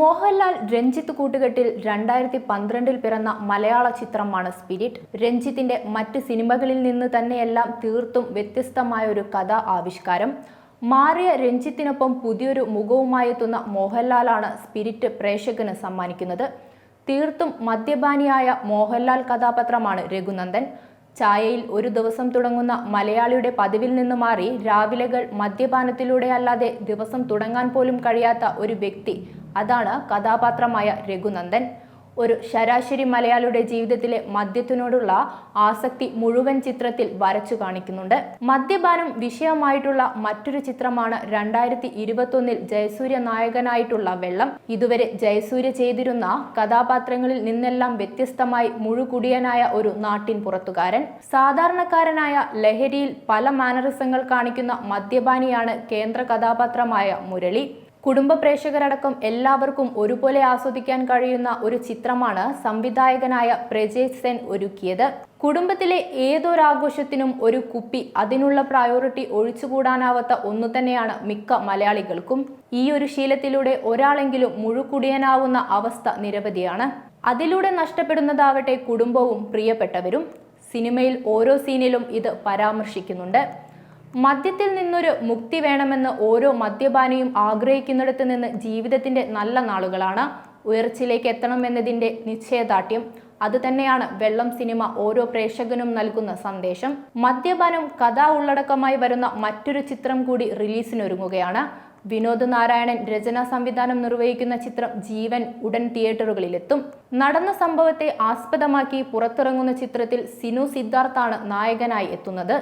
മോഹൻലാൽ രഞ്ജിത്ത് കൂട്ടുകെട്ടിൽ രണ്ടായിരത്തി പന്ത്രണ്ടിൽ പിറന്ന മലയാള ചിത്രമാണ് സ്പിരിറ്റ്. രഞ്ജിത്തിന്റെ മറ്റ് സിനിമകളിൽ നിന്ന് തന്നെയെല്ലാം തീർത്തും വ്യത്യസ്തമായ ഒരു കഥ ആവിഷ്കാരം. മാറിയ രഞ്ജിത്തിനൊപ്പം പുതിയൊരു മുഖവുമായി എത്തുന്ന മോഹൻലാലാണ് സ്പിരിറ്റ് പ്രേക്ഷകന് സമ്മാനിക്കുന്നത്. തീർത്തും മദ്യപാനിയായ മോഹൻലാൽ കഥാപാത്രമാണ് രഘുനന്ദൻ. ചായയിൽ ഒരു ദിവസം തുടങ്ങുന്ന മലയാളിയുടെ പതിവിൽ നിന്ന് മാറി രാവിലെകൾ മദ്യപാനത്തിലൂടെ അല്ലാതെ ദിവസം തുടങ്ങാൻ പോലും കഴിയാത്ത ഒരു വ്യക്തി അതാണ് കഥാപാത്രമായ രഘുനന്ദൻ. ഒരു ശരാശരി മലയാളിയുടെ ജീവിതത്തിലെ മദ്യത്തിനോടുള്ള ആസക്തി മുഴുവൻ ചിത്രത്തിൽ വരച്ചു കാണിക്കുന്നുണ്ട്. മദ്യപാനം വിഷയമായിട്ടുള്ള മറ്റൊരു ചിത്രമാണ് രണ്ടായിരത്തി ഇരുപത്തൊന്നിൽ ജയസൂര്യ നായകനായിട്ടുള്ള വെള്ളം. ഇതുവരെ ജയസൂര്യ ചെയ്തിരുന്ന കഥാപാത്രങ്ങളിൽ നിന്നെല്ലാം വ്യത്യസ്തമായി മുഴുകുടിയനായ ഒരു നാട്ടിൻ പുറത്തുകാരൻ. സാധാരണക്കാരനായ ലഹരിയിൽ പല മാനറിസങ്ങൾ കാണിക്കുന്ന മദ്യപാനിയാണ് കേന്ദ്ര കഥാപാത്രമായ മുരളി. കുടുംബ പ്രേക്ഷകരടക്കം എല്ലാവർക്കും ഒരുപോലെ ആസ്വദിക്കാൻ കഴിയുന്ന ഒരു ചിത്രമാണ് സംവിധായകനായ പ്രജേഷ് സെൻ ഒരുക്കിയത്. കുടുംബത്തിലെ ഏതൊരാഘോഷത്തിനും ഒരു കുപ്പി അതിനുള്ള പ്രയോറിറ്റി ഒഴിച്ചുകൂടാനാവാത്ത ഒന്നു തന്നെയാണ് മിക്ക മലയാളികൾക്കും. ഈ ഒരു ശീലത്തിലൂടെ ഒരാളെങ്കിലും മുഴുക്കുടിയനാവുന്ന അവസ്ഥ നിരവധിയാണ്. അതിലൂടെ നഷ്ടപ്പെടുന്നതാവട്ടെ കുടുംബവും പ്രിയപ്പെട്ടവരും. സിനിമയിൽ ഓരോ സീനിലും ഇത് പരാമർശിക്കുന്നുണ്ട്. മദ്യത്തിൽ നിന്നൊരു മുക്തി വേണമെന്ന് ഓരോ മദ്യപാനിയും ആഗ്രഹിക്കുന്നിടത്ത് നിന്ന് ജീവിതത്തിന്റെ നല്ല നാളുകളാണ്. ഉയർച്ചയിലേക്ക് എത്തണമെന്നതിന്റെ നിശ്ചയദാർഢ്യം. അതുതന്നെയാണ് വെള്ളം സിനിമ ഓരോ പ്രേക്ഷകനും നൽകുന്ന സന്ദേശം. മദ്യപാനം കഥാ ഉള്ളടക്കമായി വരുന്ന മറ്റൊരു ചിത്രം കൂടി റിലീസിനൊരുങ്ങുകയാണ്. വിനോദ് നാരായണൻ രചനാ സംവിധാനം നിർവഹിക്കുന്ന ചിത്രം ജീവൻ ഉടൻ തിയേറ്ററുകളിലെത്തും. നടന്ന സംഭവത്തെ ആസ്പദമാക്കി പുറത്തിറങ്ങുന്ന ചിത്രത്തിൽ സിനു സിദ്ധാർത്ഥാണ് നായകനായി എത്തുന്നത്.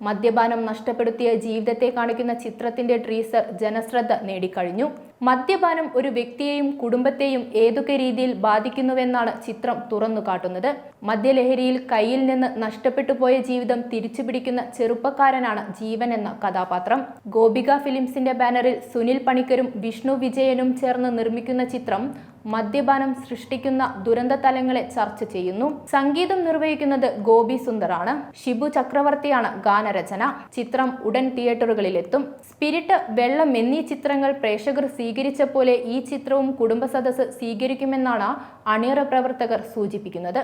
മദ്യപാനം നഷ്ടപ്പെടുത്തിയ ജീവിതത്തെ കാണിക്കുന്ന ചിത്രത്തിന്റെ ട്രീസർ ജനശ്രദ്ധ നേടിക്കഴിഞ്ഞു. മദ്യപാനം ഒരു വ്യക്തിയെയും കുടുംബത്തെയും ഏതൊക്കെ രീതിയിൽ ബാധിക്കുന്നുവെന്നാണ് ചിത്രം തുറന്നു കാട്ടുന്നത്. മദ്യലഹരിയിൽ കയ്യിൽ നിന്ന് നഷ്ടപ്പെട്ടു പോയ ജീവിതം തിരിച്ചു പിടിക്കുന്ന ചെറുപ്പക്കാരനാണ് ജീവൻ എന്ന കഥാപാത്രം. ഗോപിക ഫിലിംസിന്റെ ബാനറിൽ സുനിൽ പണിക്കരും വിഷ്ണു വിജയനും ചേർന്ന് നിർമ്മിക്കുന്ന ചിത്രം മദ്യപാനം സൃഷ്ടിക്കുന്ന ദുരന്ത തലങ്ങളെ ചർച്ച ചെയ്യുന്നു. സംഗീതം നിർവഹിക്കുന്നത് ഗോപി സുന്ദറാണ്. ഷിബു ചക്രവർത്തിയാണ് ഗാനരചന. ചിത്രം ഉടൻ തിയേറ്ററുകളിലെത്തും. സ്പിരിറ്റ് വെള്ളം എന്നീ ചിത്രങ്ങൾ പ്രേക്ഷകർ സ്വീകരിച്ച പോലെ ഈ ചിത്രവും കുടുംബ സദസ്സ് സ്വീകരിക്കുമെന്നാണ് അണിയറ പ്രവർത്തകർ സൂചിപ്പിക്കുന്നത്.